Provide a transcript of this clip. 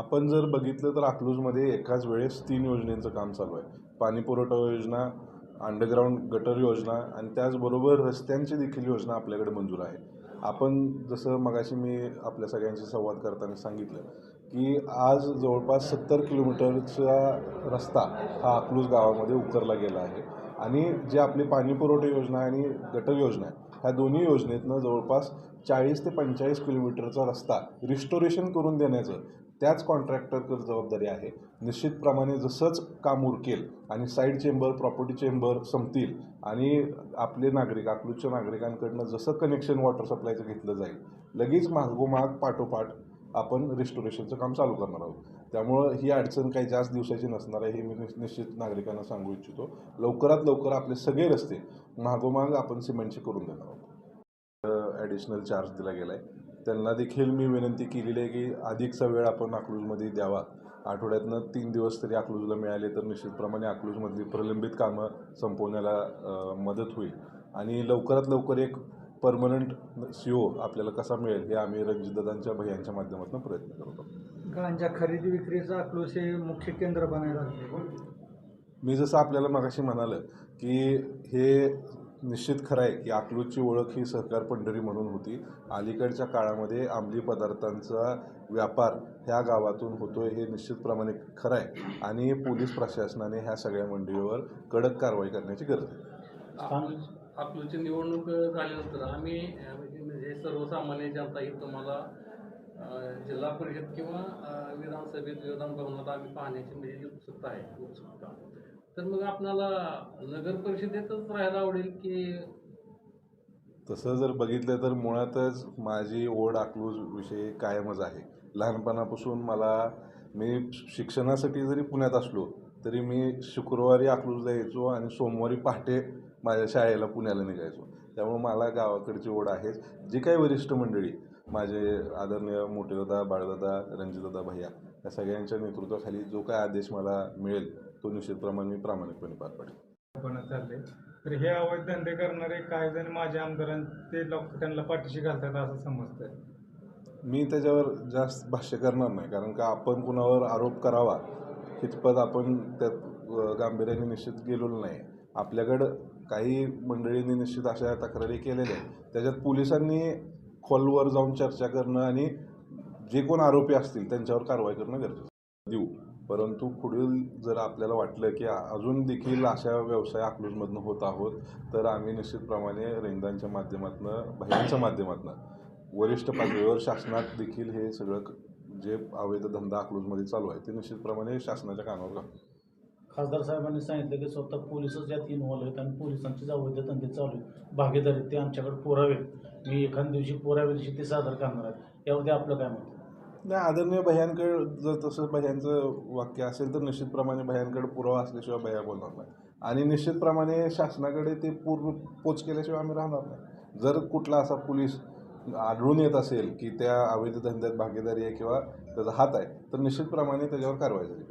आपण जर बघितलं तर अकलूजमध्ये एकाच वेळेस तीन योजनेचं काम चालू आहे. पाणी पुरवठा योजना अंडरग्राऊंड गटर योजना आणि त्याचबरोबर रस्त्यांची देखील योजना आपल्याकडे मंजूर आहे. आपण जसं मगाशी मी आपल्या सगळ्यांशी संवाद करताना सांगितलं की आज जवळपास सत्तर किलोमीटरचा रस्ता हा अकलूज गावामध्ये उकरला गेला आहे. आणि जे आपली पाणी पुरवठा योजना आणि गटर योजना आहे ह्या दोन्ही योजनेतनं जवळपास चाळीस ते पंचेचाळीस किलोमीटरचा रस्ता रिस्टोरेशन करून देण्याचं त्याच कॉन्ट्रॅक्टरकडे जबाबदारी आहे. निश्चितप्रमाणे जसंच काम उरकेल आणि साईड चेंबर प्रॉपर्टी चेंबर संपतील आणि आपले नागरिक अकलूजच्या नागरिकांकडनं जसं कनेक्शन वॉटर सप्लायचं घेतलं जाईल लगेच मागोमाग पाठोपाठ आपण रिस्टोरेशनचं काम चालू करणार आहोत. त्यामुळं ही अडचण काही जास्त दिवसाची नसणार आहे हे मी निश्चित नागरिकांना सांगू इच्छितो. लवकरात लवकर आपले सगळे रस्ते मागोमाग आपण सिमेंटचे करून देणार आहोत. ॲडिशनल चार्ज दिला गेला आहे त्यांना देखील मी विनंती केलेली आहे की अधिकचा वेळ आपण अकलूजमध्ये द्यावा. आठवड्यातनं तीन दिवस तरी अकलूजला मिळाले तर निश्चितप्रमाणे अकलूजमधली प्रलंबित कामं संपवण्याला मदत होईल. आणि लवकरात लवकर एक परमनंट सी ओ आपल्याला कसा मिळेल हे आम्ही रणजितदादांच्या भैयांच्या माध्यमातून प्रयत्न करतो गांजा खरेदी विक्रीचं हे मुख्य केंद्र बनायला मी जसं आपल्याला मगाशी म्हणालं की हे निश्चित खरं आहे की अकलूजची ओळख ही सहकार पंढरी म्हणून होती. अलीकडच्या काळामध्ये अंमली पदार्थांचा व्यापार ह्या गावातून होतोय हे निश्चितप्रमाणे खरं आहे. आणि पोलीस प्रशासनाने ह्या सगळ्या मंडळीवर कडक कारवाई करण्याची गरज आहे. अकलूची निवडणूक झाल्यानंतर आम्ही म्हणजे सर्वसामान्य जनता ही तुम्हाला जिल्हा परिषद किंवा विधानसभेत विधान भवनात आम्ही पाहण्याची म्हणजे उत्सुकता आहे उत्सुकता. तर मग आपणाला नगर परिषदेतच राहायला आवडेल की तसं जर बघितलं तर मुळातच माझी ओढ अकलूज विषयी कायमच आहे. लहानपणापासून मला मी शिक्षणासाठी जरी पुण्यात असलो तरी मी शुक्रवारी अकलूजला यायचो आणि सोमवारी पहाटे माझ्या शाळेला पुण्याला निघायचो. त्यामुळे मला गावाकडची ओढ आहेच. जी काही वरिष्ठ मंडळी माझे आदरणीय मोठेदादा बाळदादा रणजितदादा भैया या सगळ्यांच्या नेतृत्वाखाली जो काय आदेश मला मिळेल तो निश्चितप्रमाणे मी प्रामाणिकपणे पार पाडेल पण चालले. तर हे अवैध धंदे करणारे काही जण माझ्या आमदारांचे लोक त्यांना पाठीशी घालतात असं समजतंय. मी त्याच्यावर जास्त भाष्य करणार नाही. कारण का आपण कुणावर आरोप करावा हितपत आपण त्यात गांभीर्याने निश्चित गेलेलो नाही. आपल्याकडं काही मंडळींनी निश्चित अशा तक्रारी केलेल्या आहेत. त्याच्यात पोलिसांनी खोलवर जाऊन चर्चा करणं आणि जे कोण आरोपी असतील त्यांच्यावर कारवाई करणं गरजेचं देऊ. परंतु पुढील जर आपल्याला वाटलं की अजून देखील अशा व्यवसाय अकलूजमधनं होत आहोत तर आम्ही निश्चितप्रमाणे रेंदांच्या माध्यमातून भयांच्या माध्यमातून वरिष्ठ पातळीवर शासनात देखील हे सगळं जे अवैध धंदा अकलूजमध्ये चालू आहे ते निश्चितप्रमाणे शासनाच्या कानावर घालतो खासदार साहेबांनी सांगितलं की स्वतः पोलिसच यात इन्व्हॉल्व आहेत आणि पोलिसांचे जे अवैध धंदे चालू आहेत. भागीदारी ते आमच्याकडे पुरावे मी एखाद्या दिवशी पुरावे दिवशी ते सादर करणार आहे यामध्ये आपलं काय मत नाही आदरणीय भयांकडे जर तसं भयांचं वाक्य असेल तर निश्चितप्रमाणे भयांकडे पुरावा असल्याशिवाय भया बोलणार नाही. आणि निश्चितप्रमाणे शासनाकडे ते पूर्ण पोच केल्याशिवाय आम्ही राहणार नाही. जर कुठला असा पोलीस आढळून येत असेल की त्या अवैध धंद्यात भागीदारी आहे किंवा त्याचा हात आहे तर निश्चितप्रमाणे त्याच्यावर कारवाई झाली पाहिजे.